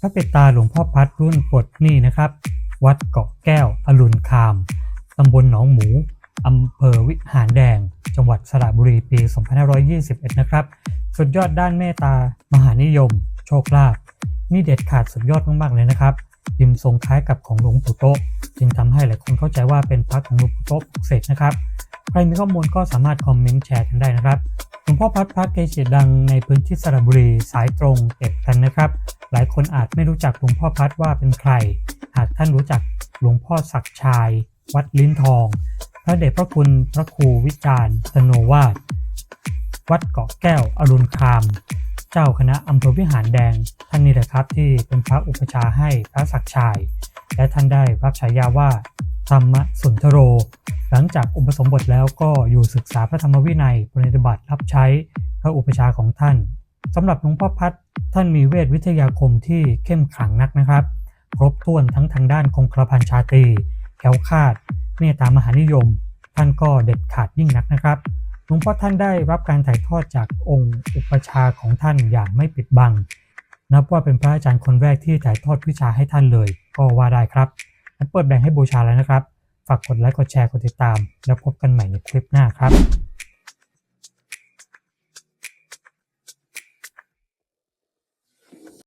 พระเปตาหลวงพ่อพัดรุ่นปลดหนี้นะครับ วัดเกาะแก้ว อรุณคาม ตำบลหนองหมู อำเภอวิหารแดง จังหวัดสระบุรีปี 2521 นะครับ สุดยอดด้านเมตตามหานิยม โชคลาภนี่เด็ดขาดสุดยอดมากๆเลยนะครับพิมพ์ทรงคล้ายกับของหลวงปู่โต๊ะจึงทำให้หลายคนเข้าใจว่าเป็นพระของหลวงปู่โต๊ะปลุกเสกนะครับ ใครมีข้อมูลก็สามารถคอมเมนต์แชร์กันได้นะครับ พ่อพัดพระเกจิดังในพื้นที่สระบุรีสายตรงเก็บกันนะครับ หลายคนอาจไม่รู้จักหลวงพ่อพัดว่าเป็นใคร หากท่านรู้จักหลวงพ่อศักชาย วัดลิ้นทอง พระเดชพระคุณพระครูวิจารณ์โนวาสวัดเกาะแก้วอรุณคาม เจ้าคณะอำเภอวิหารแดง ท่านนี้แหละครับที่เป็นพระอุปชาให้พระศักชาย และท่านได้รับฉายาว่าธรรมสุนทโร หลังจากอุปสมบทแล้วก็อยู่ศึกษาพระธรรมวินัยปฏิบัติรับใช้พระอุปชาของท่านสำหรับหลวงพ่อพัดท่านมีเวทวิทยาคมที่เข้มขลังนักนะครับ ครบถ้วนทั้งทางด้านคงกระพันชาตรีแควคาดเมตตามหานิยม ท่านก็เด็ดขาดยิ่งนักนะครับหลวงพ่อท่านได้รับการถ่ายทอดจากองค์อุปชาของท่านอย่างไม่ปิดบัง นับว่าเป็นพระอาจารย์คนแรกที่ถ่ายทอดวิชาให้ท่านเลย ก็ว่าได้ครับนั้นเปิดแบ่งให้บูชาแล้วนะครับ ฝากกดไลค์กดแชร์กดติดตาม แล้วพบกันใหม่ในคลิปหน้าครับ